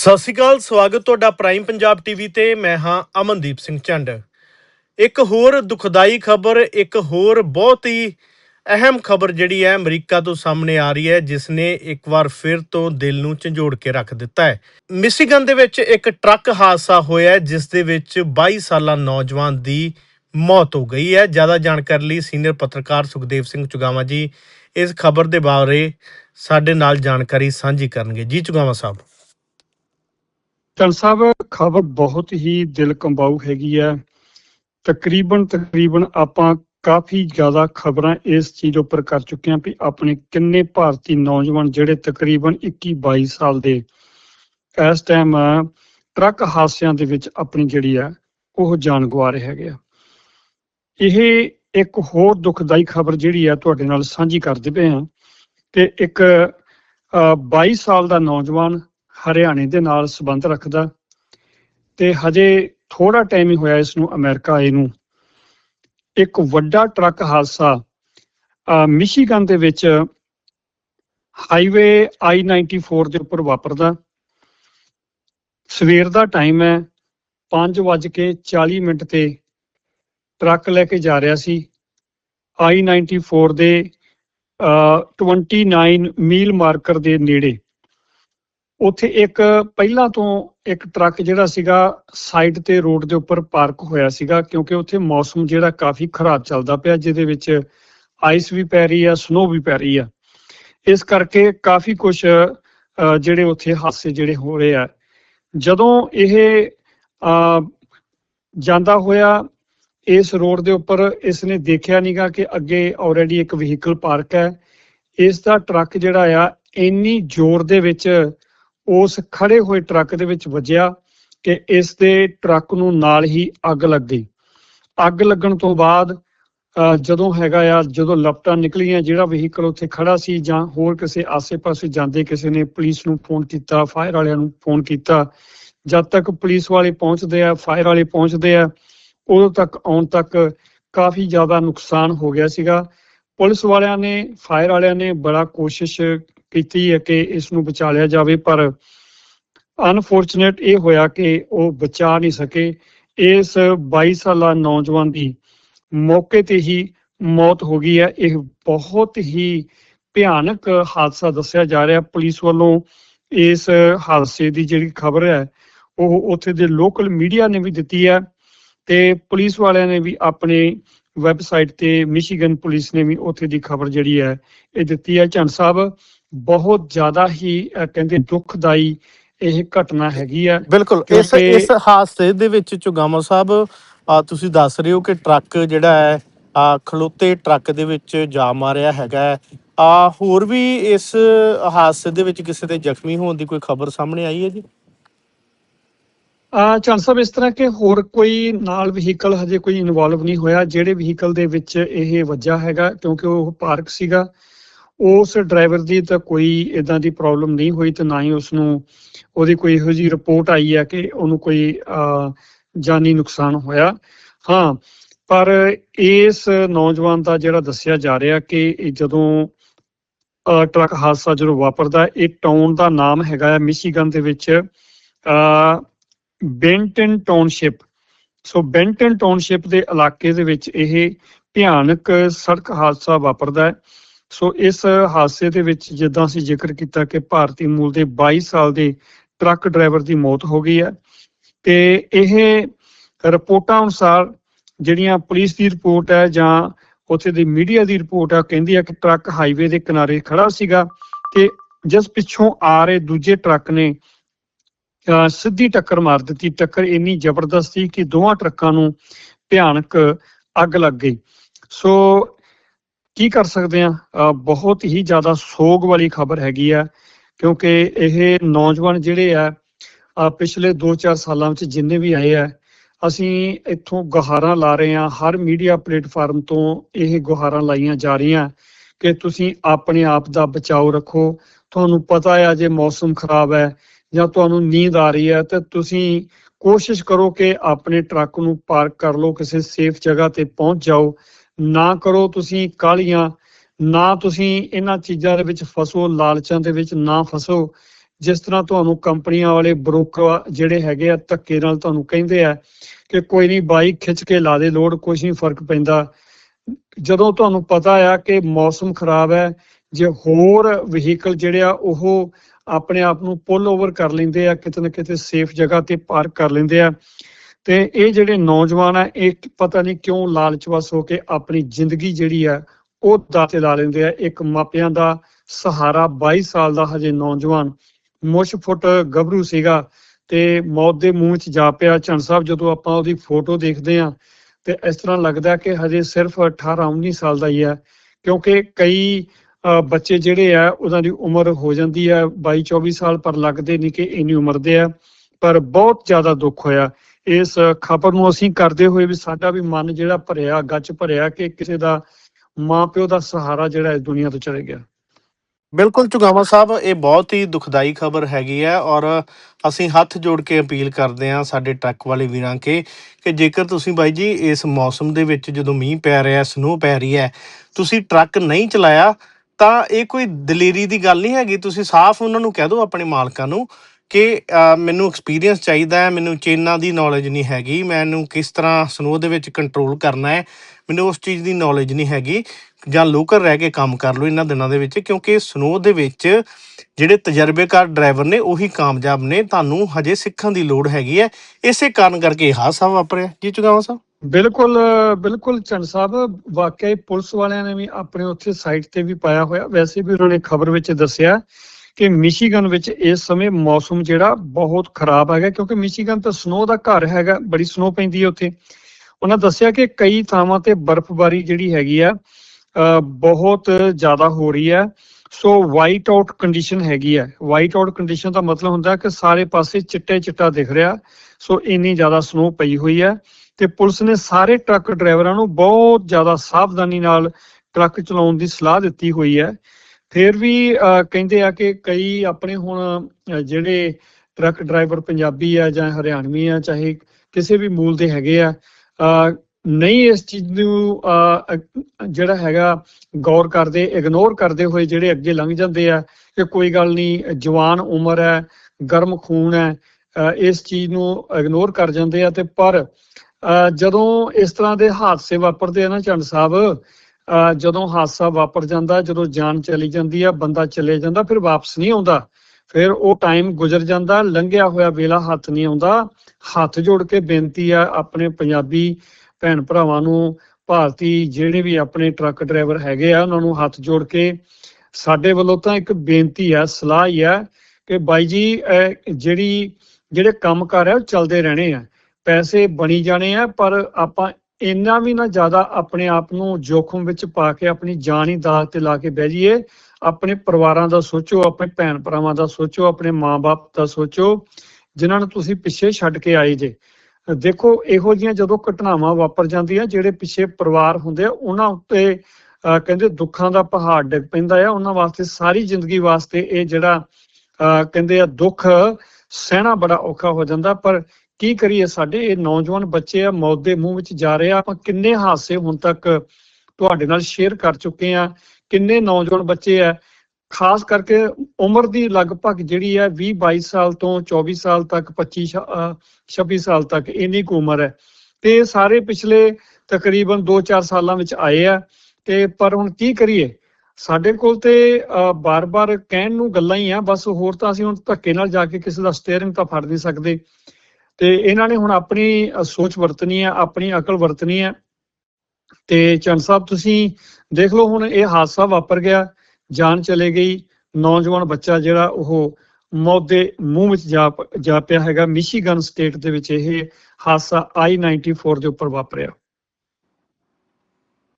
ਸਤਿ ਸ਼੍ਰੀ ਅਕਾਲ, ਸਵਾਗਤ ਤੁਹਾਡਾ ਪ੍ਰਾਈਮ ਪੰਜਾਬ ਟੀਵੀ ਤੇ, ਮੈਂ ਹਾਂ ਅਮਨਦੀਪ ਸਿੰਘ ਚੰਡ ਇੱਕ ਹੋਰ ਦੁਖਦਾਈ ਖਬਰ, ਇੱਕ ਹੋਰ ਬਹੁਤ ਹੀ ਅਹਿਮ ਖਬਰ ਜਿਹੜੀ ਹੈ ਅਮਰੀਕਾ ਤੋਂ ਸਾਹਮਣੇ ਆ ਰਹੀ ਹੈ, ਜਿਸ ਨੇ ਇੱਕ ਵਾਰ ਫਿਰ ਤੋਂ ਦਿਲ ਨੂੰ ਝੰਜੋੜ ਕੇ ਰੱਖ ਦਿੱਤਾ ਹੈ। ਮਿਸ਼ੀਗਨ ਦੇ ਵਿੱਚ ਇੱਕ ਟਰੱਕ ਹਾਦਸਾ ਹੋਇਆ, ਜਿਸ ਦੇ ਵਿੱਚ 22 ਸਾਲਾ ਨੌਜਵਾਨ ਦੀ ਮੌਤ ਹੋ ਗਈ ਹੈ। ਜ਼ਿਆਦਾ ਜਾਣਕਾਰੀ ਲਈ ਸੀਨੀਅਰ ਪੱਤਰਕਾਰ ਸੁਖਦੇਵ ਸਿੰਘ ਚੁਗਾਵਾ ਜੀ ਇਸ ਖਬਰ ਦੇ ਬਾਰੇ ਸਾਡੇ ਨਾਲ ਜਾਣਕਾਰੀ ਸਾਂਝੀ ਕਰਨਗੇ। ਜੀ ਚੁਗਾਵਾ ਸਾਹਿਬ। ਚੰਦ ਸਾਹਿਬ ਖਬਰ ਬਹੁਤ ਹੀ ਦਿਲ ਕੰਬਾਊ ਹੈਗੀ ਹੈ। ਤਕਰੀਬਨ ਤਕਰੀਬਨ ਆਪਾਂ ਕਾਫੀ ਜ਼ਿਆਦਾ ਖਬਰਾਂ ਇਸ ਚੀਜ਼ ਉੱਪਰ ਕਰ ਚੁੱਕੇ ਹਾਂ ਵੀ ਆਪਣੇ ਕਿੰਨੇ ਭਾਰਤੀ ਨੌਜਵਾਨ ਜਿਹੜੇ ਤਕਰੀਬਨ 21 22 ਸਾਲ ਦੇ ਇਸ ਟਾਈਮ ਟਰੱਕ ਹਾਦਸਿਆਂ ਦੇ ਵਿੱਚ ਆਪਣੀ ਜਿਹੜੀ ਹੈ ਉਹ ਜਾਨ ਗਵਾ ਰਹੇ ਹੈਗੇ ਆ। ਇਹ ਇੱਕ ਹੋਰ ਦੁਖਦਾਈ ਖਬਰ ਜਿਹੜੀ ਹੈ ਤੁਹਾਡੇ ਨਾਲ ਸਾਂਝੀ ਕਰਦੇ ਪਏ ਹਾਂ ਕਿ ਇੱਕ ਅ, 22 ਸਾਲ ਦਾ ਨੌਜਵਾਨ ਹਰਿਆਣੇ ਦੇ ਨਾਲ ਸੰਬੰਧ ਰੱਖਦਾ। ਤੇ ਹਜੇ ਥੋੜਾ ਟਾਈਮ ਹੀ ਹੋਇਆ ਇਸ ਨੂੰ ਅਮਰੀਕਾ ਆਏ ਨੂੰ। ਇੱਕ ਵੱਡਾ ਟਰੱਕ ਹਾਦਸਾ ਅ, ਮਿਸ਼ੀਗਨ ਦੇ ਵਿੱਚ ਹਾਈਵੇ I-94 ਦੇ ਉੱਪਰ ਵਾਪਰਦਾ। ਸਵੇਰ ਦਾ ਟਾਈਮ ਹੈ 5:40 ਮਿੰਟ ਤੇ ਟਰੱਕ ਲੈ ਕੇ ਜਾ ਰਿਹਾ ਸੀ। I-94 ਦੇ ਅ, 29 ਮੀਲ ਮਾਰਕਰ ਦੇ ਨੇੜੇ। ਉੱਥੇ ਇੱਕ ਪਹਿਲਾਂ ਤੋਂ ਇੱਕ ਟਰੱਕ ਜਿਹੜਾ ਸੀਗਾ ਸਾਈਡ ਤੇ ਰੋਡ ਦੇ ਉੱਪਰ ਪਾਰਕ ਹੋਇਆ ਸੀਗਾ ਕਿਉਂਕਿ ਉੱਥੇ ਮੌਸਮ ਜਿਹੜਾ ਕਾਫੀ ਖਰਾਬ ਚੱਲਦਾ ਪਿਆ ਜਿਹਦੇ ਵਿੱਚ ਆਈਸ ਵੀ ਪੈ ਰਹੀ ਆ ਸਨੋ ਵੀ ਪੈ ਰਹੀ ਆ। ਇਸ ਕਰਕੇ ਕਾਫੀ ਕੁਝ ਜਿਹੜੇ ਉੱਥੇ ਹਾਦਸੇ ਜਿਹੜੇ ਹੋ ਰਹੇ ਆ। ਜਦੋਂ ਇਹ ਅ, ਜਾਂਦਾ ਹੋਇਆ ਇਸ ਰੋਡ ਦੇ ਉੱਪਰ ਇਸ ਨੇ ਦੇਖਿਆ ਨਹੀਂਗਾ ਕਿ ਅੱਗੇ ਆਲਰੇਡੀ ਇੱਕ ਵਹੀਕਲ ਪਾਰਕ ਹੈ। ਇਸ ਦਾ ਟਰੱਕ ਜਿਹੜਾ ਆ ਇੰਨੀ ਜ਼ੋਰ ਦੇ ਵਿੱਚ ਉਸ ਖੜੇ ਹੋਏ ਟਰੱਕ ਦੇ ਵਿੱਚ ਵੱਜਿਆ ਕਿ ਇਸ ਦੇ ਟਰੱਕ ਨੂੰ ਨਾਲ ਹੀ ਅੱਗ ਲੱਗ ਗਈ। ਅੱਗ ਲੱਗਣ ਤੋਂ ਬਾਅਦ ਜਦੋਂ ਹੈਗਾ ਆ, ਜਦੋਂ ਲਪਟਾਂ ਨਿਕਲੀਆਂ, ਜਿਹੜਾ ਵਹੀਕਲ ਉੱਥੇ ਖੜਾ ਸੀ ਜਾਂ ਹੋਰ ਕਿਸੇ ਆਸੇ-ਪਾਸੇ ਜਾਂਦੇ ਕਿਸੇ ਨੇ ਪੁਲਿਸ ਨੂੰ ਫੋਨ ਕੀਤਾ ਫਾਇਰ ਵਾਲਿਆਂ ਨੂੰ ਫੋਨ ਕੀਤਾ, ਜਦ ਤੱਕ ਪੁਲਿਸ ਵਾਲੇ ਪਹੁੰਚਦੇ ਆ ਫਾਇਰ ਵਾਲੇ ਪਹੁੰਚਦੇ ਆ, ਉਦੋਂ ਤੱਕ ਆਉਣ ਤੱਕ ਕਾਫੀ ਜ਼ਿਆਦਾ ਨੁਕਸਾਨ ਹੋ ਗਿਆ ਸੀਗਾ। ਪੁਲਿਸ ਵਾਲਿਆਂ ਨੇ ਫਾਇਰ ਵਾਲਿਆਂ ਨੇ ਬੜਾ ਕੋਸ਼ਿਸ਼ ਕੀਤੀ ਹੈ ਕਿ ਇਸ ਨੂੰ ਬਚਾ ਜਾਵੇ, ਪਰ ਅਨਫੋਰਚੂਨੇਟ ਇਹ ਹੋਇਆ ਕਿ ਉਹ ਬਚਾ ਨਹੀਂ ਸਕੇ। ਇਸ 22 ਸਾਲਾ ਨੌਜਵਾਨ ਦੀ ਮੌਕੇ ਤੇ ਹੀ ਮੌਤ ਹੋ ਗਈ ਹੈ। ਇਹ ਬਹੁਤ ਹੀ ਭਿਆਨਕ ਹਾਦਸਾ ਦੱਸਿਆ ਜਾ ਰਿਹਾ। ਪੁਲਿਸ ਵੱਲੋਂ ਇਸ ਹਾਦਸੇ ਦੀ ਜਿਹੜੀ ਖਬਰ ਹੈ, ਉਹ ਉੱਥੇ ਦੇ ਲੋਕਲ ਮੀਡੀਆ ਨੇ ਵੀ ਦਿੱਤੀ ਹੈ ਤੇ ਪੁਲਿਸ ਵਾਲਿਆਂ ਨੇ ਵੀ ਆਪਣੇ ਵੈਬਸਾਈਟ ਤੇ ਮਿਸ਼ੀਗਨ ਪੁਲਿਸ ਨੇ ਵੀ ਉੱਥੇ ਦੀ ਖਬਰ ਜਿਹੜੀ ਹੈ ਇਹ ਦਿੱਤੀ ਹੈ। ਚੰਦ ਸਾਹਿਬ ਬਹੁਤ ਜ਼ਿਆਦਾ ਹੀ ਕਹਿੰਦੇ ਦੁਖਦਾਈ ਇਹ ਘਟਨਾ ਹੈਗੀ ਆ ਬਿਲਕੁਲ ਇਸ ਇਸ ਹਾਦਸੇ ਦੇ ਵਿੱਚ ਚੁਗਾਮਾ ਸਾਹਿਬ ਆ ਤੁਸੀਂ ਦੱਸ ਰਹੇ ਹੋ ਕਿ ਟਰੱਕ ਜਿਹੜਾ ਹੈ ਆ ਖਲੋਤੇ ਟਰੱਕ ਦੇ ਵਿੱਚ ਜਾ ਮਾਰਿਆ ਹੈਗਾ ਆ ਹੋਰ ਵੀ ਇਸ ਹਾਦਸੇ ਦੇ ਵਿੱਚ ਕਿਸੇ ਦੇ ਜ਼ਖਮੀ ਹੋਣ ਦੀ ਕੋਈ ਖਬਰ ਸਾਹਮਣੇ ਆਈ ਹੈ ਜੀ? ਆ ਚੰਦ ਸਾਹਿਬ ਇਸ ਤਰ੍ਹਾਂ ਕਿ ਹੋਰ ਕੋਈ ਨਾਲ ਵਹੀਕਲ ਹਜੇ ਕੋਈ ਇਨਵੋਲਵ ਨਹੀਂ ਹੋਇਆ ਜਿਹੜੇ ਵਹੀਕਲ ਦੇ ਵਿੱਚ ਇਹ ਵੱਜਾ ਹੈਗਾ ਕਿਉਂਕਿ ਉਹ ਪਾਰਕ ਸੀਗਾ ਉਸ ਡਰਾਈਵਰ ਦੀ ਤਾਂ ਕੋਈ ਇਦਾਂ ਦੀ ਪ੍ਰੋਬਲਮ ਨਹੀਂ ਹੋਈ ਤੇ ਨਾ ਹੀ ਉਸ ਨੂੰ ਉਹਦੀ ਕੋਈ ਇਹੋ ਜਿਹੀ ਰਿਪੋਰਟ ਆਈ ਹੈ ਕਿ ਉਹਨੂੰ ਕੋਈ ਅਹ, ਜਾਨੀ ਨੁਕਸਾਨ ਹੋਇਆ। ਹਾਂ ਪਰ ਇਸ ਨੌਜਵਾਨ ਦਾ ਜਿਹੜਾ ਦੱਸਿਆ ਜਾ ਰਿਹਾ ਕਿ ਜਦੋਂ ਅਹ, ਟਰੱਕ ਹਾਦਸਾ ਜਦੋਂ ਵਾਪਰਦਾ ਇਹ ਟਾਊਨ ਦਾ ਨਾਮ ਹੈਗਾ ਹੈ ਮਿਸ਼ੀਗਨ ਦੇ ਵਿੱਚ ਅ Benton township. So Benton township ਦੇ ਇਲਾਕੇ ਦੇ ਵਿੱਚ ਇਹ ਭਿਆਨਕ ਸੜਕ ਹਾਦਸਾ ਵਾਪਰਦਾ ਹੈ। ਸੋ ਇਸ ਹਾਦਸੇ ਦੇ ਵਿੱਚ ਜਿੱਦਾਂ ਅਸੀਂ ਜ਼ਿਕਰ ਕੀਤਾ ਕਿ ਭਾਰਤੀ ਮੂਲ ਦੇ 22 ਸਾਲ ਦੇ ਟਰੱਕ ਡਰਾਈਵਰ ਦੀ ਮੌਤ ਹੋ ਗਈ ਹੈ। ਤੇ ਇਹ ਰਿਪੋਰਟਾਂ ਅਨੁਸਾਰ ਜਿਹੜੀਆਂ ਪੁਲਿਸ ਦੀ ਰਿਪੋਰਟ ਹੈ ਜਾਂ ਉੱਥੇ ਦੀ ਮੀਡੀਆ ਦੀ ਰਿਪੋਰਟ ਹੈ ਕਹਿੰਦੀ ਹੈ ਕਿ ਟਰੱਕ ਹਾਈਵੇ ਦੇ ਕਿਨਾਰੇ ਖੜਾ ਸੀਗਾ ਤੇ ਜਿਸ ਪਿੱਛੋਂ ਆ ਰਹੇ ਦੂਜੇ ਟਰੱਕ ਨੇ ਸਿੱਧੀ ਟੱਕਰ ਮਾਰ ਦਿੱਤੀ। ਟੱਕਰ ਇੰਨੀ ਜ਼ਬਰਦਸਤ ਸੀ ਕਿ ਦੋਵਾਂ ਟਰੱਕਾਂ ਨੂੰ ਭਿਆਨਕ ਅੱਗ ਲੱਗ ਗਈ। ਸੋ ਕੀ ਕਰ ਸਕਦੇ ਆ ਬਹੁਤ ਹੀ ਜ਼ਿਆਦਾ ਸੋਗ ਵਾਲੀ ਖਬਰ ਹੈਗੀ ਆ, ਕਿਉਂਕਿ ਇਹ ਨੌਜਵਾਨ ਜਿਹੜੇ ਆ ਪਿਛਲੇ 2-4 ਸਾਲਾਂ ਵਿੱਚ ਜਿੰਨੇ ਵੀ ਆਏ ਆ, ਅਸੀਂ ਇੱਥੋਂ ਗੁਹਾਰਾਂ ਲਾ ਰਹੇ ਆ ਹਰ ਮੀਡੀਆ ਪਲੇਟਫਾਰਮ ਤੋਂ ਇਹ ਗੁਹਾਰਾਂ ਲਾਈਆਂ ਜਾ ਰਹੀਆਂ ਕਿ ਤੁਸੀਂ ਆਪਣੇ ਆਪ ਦਾ ਬਚਾਓ ਰੱਖੋ। ਤੁਹਾਨੂੰ ਪਤਾ ਆ ਜੇ ਮੌਸਮ ਖਰਾਬ ਹੈ ਜਾਂ ਤੁਹਾਨੂੰ ਨੀਂਦ ਆ ਰਹੀ ਹੈ, ਤੇ ਤੁਸੀਂ ਕੋਸ਼ਿਸ਼ ਕਰੋ ਕਿ ਆਪਣੇ ਟਰੱਕ ਨੂੰ ਪਾਰਕ ਕਰ ਲਓ, ਕਿਸੇ ਸੇਫ ਜਗ੍ਹਾ ਤੇ ਪਹੁੰਚ ਜਾਓ। ਨਾ ਕਰੋ ਤੁਸੀਂ ਕਾਹਲੀਆਂ ਨਾ ਤੁਸੀਂ ਇਹਨਾਂ ਚੀਜ਼ਾਂ ਦੇ ਵਿੱਚ ਫਸੋ, ਲਾਲਚਾਂ ਦੇ ਵਿੱਚ ਨਾ ਫਸੋ। ਜਿਸ ਤਰ੍ਹਾਂ ਤੁਹਾਨੂੰ ਕੰਪਨੀਆਂ ਵਾਲੇ ਬ੍ਰੋਕਰ ਜਿਹੜੇ ਹੈਗੇ ਆ, ਧੱਕੇ ਨਾਲ ਤੁਹਾਨੂੰ ਕਹਿੰਦੇ ਆ ਕਿ ਕੋਈ ਨਹੀਂ ਬਾਈਕ ਖਿੱਚ ਕੇ ਲਾ ਦੇ ਲੋਡ ਕੁਛ ਨਹੀਂ, ਫ਼ਰਕ ਪੈਂਦਾ। ਜਦੋਂ ਤੁਹਾਨੂੰ ਪਤਾ ਆ ਕਿ ਮੌਸਮ ਖਰਾਬ ਹੈ, ਜੇ ਹੋਰ ਵਹੀਕਲ ਜਿਹੜੇ ਆ, ਉਹ ਆਪਣੇ ਆਪ ਨੂੰ ਪੁੱਲ ਓਵਰ ਕਰ ਲੈਂਦੇ ਆ, ਕਿਤੇ ਨਾ ਕਿਤੇ ਸੇਫ ਜਗ੍ਹਾ ਤੇ ਪਾਰਕ ਕਰ ਲੈਂਦੇ ਆ। ਤੇ ਇਹ ਜਿਹੜੇ ਨੌਜਵਾਨ ਆ, ਇਹ ਪਤਾ ਨਹੀਂ ਕਿਉਂ ਲਾਲਚਵਸ ਹੋ ਕੇ ਆਪਣੀ ਜ਼ਿੰਦਗੀ ਜਿਹੜੀ ਆ, ਉਹ ਦਾਤੇ ਲਾ ਲੈਂਦੇ ਆ। ਇੱਕ ਮਾਪਿਆਂ ਦਾ ਸਹਾਰਾ 22 ਸਾਲ ਦਾ ਹਜੇ ਨੌਜਵਾਨ ਮੁੱਛ ਫੁੱਟ ਗੱਭਰੂ ਸੀਗਾ ਤੇ ਮੌਤ ਦੇ ਮੂੰਹ 'ਚ ਜਾ ਪਿਆ। ਚੰਦ ਸਾਹਿਬ, ਜਦੋਂ ਆਪਾਂ ਉਹਦੀ ਫੋਟੋ ਦੇਖਦੇ ਆ, ਤੇ ਇਸ ਤਰ੍ਹਾਂ ਲੱਗਦਾ ਕਿ ਹਜੇ ਸਿਰਫ 18 19 ਸਾਲ ਦਾ ਹੀ ਹੈ ਕਿਉਂਕਿ ਕਈ ਬੱਚੇ ਜਿਹੜੇ ਆ, ਉਹਨਾਂ ਦੀ ਉਮਰ ਹੋ ਜਾਂਦੀ ਹੈ 22 24 ਸਾਲ ਪਰ ਲੱਗਦੇ ਨਹੀਂ ਕਿ ਇੰਨੀ ਉਮਰ ਦੇ ਆ, ਪਰ ਬਹੁਤ ਜ਼ਿਆਦਾ ਦੁੱਖ ਹੋਇਆ। ਇਸ ਖਬਰ ਨੂੰ ਅਸੀਂ ਕਰਦੇ ਹੋਏ ਵੀ ਸਾਡਾ ਵੀ ਮਨ ਜਿਹੜਾ ਭਰਿਆ, ਗੱਚ ਭਰਿਆ ਕਿ ਕਿਸੇ ਦਾ ਮਾਂ ਦਾ ਸਹਾਰਾ ਜਿਹੜਾ ਇਸ ਦੁਨੀਆ ਤੋਂ ਚਲੇ ਗਿਆ। ਬਿਲਕੁਲ ਚੁਗਾਵਾ ਸਾਹਿਬ, ਇਹ ਬਹੁਤ ਹੀ ਦੁਖਦਾਈ ਖਬਰ ਹੈਗੀ ਹੈ ਔਰ ਅਸੀਂ ਹੱਥ ਜੋੜ ਕੇ ਅਪੀਲ ਕਰਦੇ ਹਾਂ ਸਾਡੇ ਟਰੱਕ ਵਾਲੇ ਵੀਰਾਂ ਕੇ, ਕਿ ਜੇਕਰ ਤੁਸੀਂ ਬਾਈ ਜੀ ਇਸ ਮੌਸਮ ਦੇ ਵਿੱਚ ਜਦੋਂ ਮੀਂਹ ਪੈ ਰਿਹਾ ਸਨੋ ਪੈ ਰਹੀ ਹੈ, ਤੁਸੀਂ ਟਰੱਕ ਨਹੀਂ ਚਲਾਇਆ ਤਾਂ ਇਹ ਕੋਈ ਦਲੇਰੀ ਦੀ ਗੱਲ ਨਹੀਂ ਹੈਗੀ। ਤੁਸੀਂ ਸਾਫ਼ ਉਹਨਾਂ ਨੂੰ ਕਹਿ ਦਿਓ ਆਪਣੇ ਮਾਲਕਾਂ ਨੂੰ ਕਿ ਮੈਨੂੰ ਐਕਸਪੀਰੀਅੰਸ ਚਾਹੀਦਾ ਹੈ, ਮੈਨੂੰ ਚੇਨਾਂ ਦੀ ਨੌਲੇਜ ਨਹੀਂ ਹੈਗੀ, ਮੈਨੂੰ ਕਿਸ ਤਰ੍ਹਾਂ ਸਨੋ ਦੇ ਵਿੱਚ ਕੰਟਰੋਲ ਕਰਨਾ ਹੈ, ਮੈਨੂੰ ਉਸ ਚੀਜ਼ ਦੀ ਨੌਲੇਜ ਨਹੀਂ ਹੈਗੀ, ਜਾਂ ਲੋਕਲ ਰਹਿ ਕੇ ਕੰਮ ਕਰ ਲਓ ਇਹਨਾਂ ਦਿਨਾਂ ਦੇ ਵਿੱਚ, ਕਿਉਂਕਿ ਸਨੋ ਦੇ ਵਿੱਚ ਜਿਹੜੇ ਤਜਰਬੇਕਾਰ ਡਰਾਈਵਰ ਨੇ, ਉਹੀ ਕਾਮਯਾਬ ਨੇ, ਤੁਹਾਨੂੰ ਹਜੇ ਸਿੱਖਣ ਦੀ ਲੋੜ ਹੈਗੀ ਹੈ। ਇਸੇ ਕਾਰਨ ਕਰਕੇ ਇਹ ਹਾਦਸਾ ਵਾਪਰਿਆ। ਜੀ ਚੁਗਾਵਾ ਸਾਹਿਬ? ਬਿਲਕੁਲ ਬਿਲਕੁਲ ਚੰਦ ਸਾਹਿਬ ਵਾਕਿਆ ਪੁਲਿਸ ਵਾਲਿਆਂ ਨੇ ਵੀ ਆਪਣੇ ਉੱਥੇ ਸਾਈਟ ਤੇ ਵੀ ਪਾਇਆ ਹੋਇਆ। ਵੈਸੇ ਵੀ ਉਹਨਾਂ ਨੇ ਖਬਰ ਵਿੱਚ ਦੱਸਿਆ ਕਿ ਮਿਸ਼ੀਗਨ ਵਿੱਚ ਇਸ ਸਮੇਂ ਮੌਸਮ ਜਿਹੜਾ ਬਹੁਤ ਖਰਾਬ ਹੈਗਾ ਕਿਉਂਕਿ ਮਿਸ਼ੀਗਨ ਤਾਂ ਸਨੋ ਦਾ ਘਰ ਹੈਗਾ ਬੜੀ ਸਨੋ ਪੈਂਦੀ ਹੈ ਉੱਥੇ। ਉਹਨਾਂ ਦੱਸਿਆ ਕਿ ਕਈ ਥਾਵਾਂ ਤੇ ਬਰਫ਼ਬਾਰੀ ਜਿਹੜੀ ਹੈਗੀ ਆ ਅ, ਬਹੁਤ ਜ਼ਿਆਦਾ ਹੋ ਰਹੀ ਹੈ। ਸੋ ਵਾਈਟ ਆਊਟ ਕੰਡੀਸ਼ਨ ਹੈਗੀ ਹੈ। ਵਾਈਟ ਆਊਟ ਕੰਡੀਸ਼ਨ ਦਾ ਮਤਲਬ ਹੁੰਦਾ ਕਿ ਸਾਰੇ ਪਾਸੇ ਚਿੱਟੇ ਚਿੱਟਾ ਦਿਖ ਰਿਹਾ। ਸੋ ਇੰਨੀ ਜ਼ਿਆਦਾ ਸਨੋ ਪਈ ਹੋਈ ਹੈ। ਤੇ ਪੁਲਿਸ ਨੇ ਸਾਰੇ ਟਰੱਕ ਡਰਾਈਵਰਾਂ ਨੂੰ ਬਹੁਤ ਜ਼ਿਆਦਾ ਸਾਵਧਾਨੀ ਨਾਲ ਟਰੱਕ ਚਲਾਉਣ ਦੀ ਸਲਾਹ ਦਿੱਤੀ ਹੋਈ ਹੈ। ਫਿਰ ਵੀ ਕਹਿੰਦੇ ਆ ਕਿ ਕਈ ਆਪਣੇ ਹੁਣ ਜਿਹੜੇ ਟਰੱਕ ਡਰਾਈਵਰ ਪੰਜਾਬੀ ਆ ਜਾਂ ਹਰਿਆਣਵੀ ਆ ਚਾਹੇ ਕਿਸੇ ਵੀ ਮੂਲ ਦੇ ਹੈਗੇ ਆ ਨਹੀਂ ਇਸ ਚੀਜ਼ ਨੂੰ ਅਹ, ਜਿਹੜਾ ਹੈਗਾ ਗੌਰ ਕਰਦੇ ਇਗਨੋਰ ਕਰਦੇ ਹੋਏ ਜਿਹੜੇ ਅੱਗੇ ਲੰਘ ਜਾਂਦੇ ਆ ਕਿ ਕੋਈ ਗੱਲ ਨਹੀਂ ਜਵਾਨ ਉਮਰ ਹੈ ਗਰਮ ਖੂਨ ਹੈ ਅਹ, ਇਸ ਚੀਜ਼ ਨੂੰ ਇਗਨੋਰ ਕਰ ਜਾਂਦੇ ਆ ਤੇ ਪਰ ਜਦੋਂ ਇਸ ਤਰ੍ਹਾਂ ਦੇ ਹਾਦਸੇ ਵਾਪਰਦੇ ਆ ਨਾ ਚੰਦ ਸਾਹਿਬ ਅਹ ਜਦੋਂ ਹਾਦਸਾ ਵਾਪਰ ਜਾਂਦਾ, ਜਦੋਂ ਜਾਨ ਚਲੀ ਜਾਂਦੀ ਆ, ਬੰਦਾ ਚਲੇ ਜਾਂਦਾ, ਫਿਰ ਵਾਪਸ ਨਹੀਂ ਆਉਂਦਾ। ਫਿਰ ਉਹ ਟਾਈਮ ਗੁਜ਼ਰ ਜਾਂਦਾ, ਲੰਘਿਆ ਹੋਇਆ ਵੇਲਾ ਹੱਥ ਨਹੀਂ ਆਉਂਦਾ। ਹੱਥ ਜੋੜ ਕੇ ਬੇਨਤੀ ਆ ਆਪਣੇ ਪੰਜਾਬੀ ਭੈਣ ਭਰਾਵਾਂ ਨੂੰ, ਭਾਰਤੀ ਜਿਹੜੇ ਵੀ ਆਪਣੇ ਟਰੱਕ ਡਰਾਈਵਰ ਹੈਗੇ ਆ, ਉਹਨਾਂ ਨੂੰ ਹੱਥ ਜੋੜ ਕੇ ਸਾਡੇ ਵੱਲੋਂ ਤਾਂ ਇੱਕ ਬੇਨਤੀ ਆ, ਸਲਾਹ ਹੀ ਆ ਕਿ ਬਾਈ ਜੀ ਜਿਹੜੀ, ਜਿਹੜੇ ਕੰਮ ਕਰ ਆ, ਉਹ ਚੱਲਦੇ ਰਹਿਣੇ ਆ। ਪੈਸੇ ਬਣੀ ਜਾਣੇ ਆ, ਪਰ ਆਪਾਂ ਇੰਨਾ ਵੀ ਨਾ ਜ਼ਿਆਦਾ ਆਪਣੇ ਆਪ ਨੂੰ ਜੋਖਮ ਵਿੱਚ ਪਾ ਕੇ ਆਪਣੀ ਜਾਨ ਹੀ ਦਾਅ ਤੇ ਲਾ ਕੇ ਬਹਿ ਜਾਈਏ। ਆਪਣੇ ਪਰਿਵਾਰਾਂ ਦਾ ਸੋਚੋ, ਆਪਣੇ ਭੈਣ ਭਰਾਵਾਂ ਦਾ ਸੋਚੋ, ਆਪਣੇ ਮਾਪੇ ਦਾ ਸੋਚੋ, ਜਿਨ੍ਹਾਂ ਨੂੰ ਤੁਸੀਂ ਪਿੱਛੇ ਛੱਡ ਕੇ ਆਏ ਜੇ। ਦੇਖੋ, ਇਹੋ ਜਿਹੀਆਂ ਜਦੋਂ ਘਟਨਾਵਾਂ ਵਾਪਰ ਜਾਂਦੀਆਂ, ਜਿਹੜੇ ਪਿੱਛੇ ਪਰਿਵਾਰ ਹੁੰਦੇ ਆ, ਉਹਨਾਂ ਉੱਤੇ, ਅਹ, ਕਹਿੰਦੇ ਦੁੱਖਾਂ ਦਾ ਪਹਾੜ ਡਿੱਗ ਪੈਂਦਾ ਆ। ਉਹਨਾਂ ਵਾਸਤੇ, ਸਾਰੀ ਜ਼ਿੰਦਗੀ ਵਾਸਤੇ ਇਹ ਜਿਹੜਾ, ਅਹ, ਕਹਿੰਦੇ ਆ ਦੁੱਖ ਸਹਿਣਾ ਬੜਾ ਔਖਾ ਹੋ ਜਾਂਦਾ, ਪਰ ਕੀ ਕਰੀਏ ਸਾਡੇ? ਇਹ ਨੌਜਵਾਨ ਬੱਚੇ ਆ, ਮੌਤ ਦੇ ਮੂੰਹ ਵਿੱਚ ਜਾ ਰਹੇ ਆ। ਆਪਾਂ ਕਿੰਨੇ ਹਾਦਸੇ ਹੁਣ ਤੱਕ ਤੁਹਾਡੇ ਨਾਲ ਸ਼ੇਅਰ ਕਰ ਚੁੱਕੇ ਆ। ਕਿੰਨੇ ਨੌਜਵਾਨ ਬੱਚੇ ਆ। ਖਾਸ ਕਰਕੇ ਉਮਰ ਦੀ ਲਗਭਗ ਜਿਹੜੀ ਹੈ 20 22 ਸਾਲ ਤੋਂ 24 ਸਾਲ ਤੱਕ 25 ਛ- 26 ਸਾਲ ਤੱਕ ਇੰਨੀ ਕੁ ਉਮਰ ਹੈ। ਤੇ ਇਹ ਸਾਰੇ ਪਿਛਲੇ ਤਕਰੀਬਨ 2-4 ਸਾਲਾਂ ਵਿੱਚ ਆਏ ਆ। ਤੇ ਪਰ ਹੁਣ ਕੀ ਕਰੀਏ? ਸਾਡੇ ਕੋਲ ਤੇ ਬਾਰ-ਬਾਰ ਕਹਿਣ ਨੂੰ ਗੱਲਾਂ ਹੀ ਆ, ਬਸ ਹੋਰ ਤਾਂ ਅਸੀਂ ਹੁਣ ਧੱਕੇ ਨਾਲ ਜਾ ਕੇ ਕਿਸੇ ਦਾ ਸਟੀਅਰਿੰਗ ਤਾਂ ਫੜ ਨਹੀਂ ਸਕਦੇ। ਤੇ ਇਹਨਾਂ ਨੇ ਹੁਣ ਆਪਣੀ ਸੋਚ ਵਰਤਣੀ ਹੈ ਆਪਣੀ ਅਕਲ ਵਰਤਣੀ ਹੈ ਤੇ ਚੰਦ ਸਾਹਿਬ, ਤੁਸੀਂ ਦੇਖ ਲਓ ਹੁਣ ਇਹ ਹਾਦਸਾ ਵਾਪਰ ਗਿਆ, ਜਾਨ ਚਲੇ ਗਈ। ਨੌਜਵਾਨ ਬੱਚਾ ਜਿਹੜਾ ਉਹ ਮੌਤ ਦੇ ਮੂੰਹ ਵਿੱਚ ਜਾ ਜਾ ਪਿਆ ਹੈਗਾ। ਮਿਸ਼ੀਗਨ ਸਟੇਟ ਦੇ ਵਿੱਚ ਇਹ ਹਾਦਸਾ I-94 ਦੇ ਉੱਪਰ ਵਾਪਰਿਆ।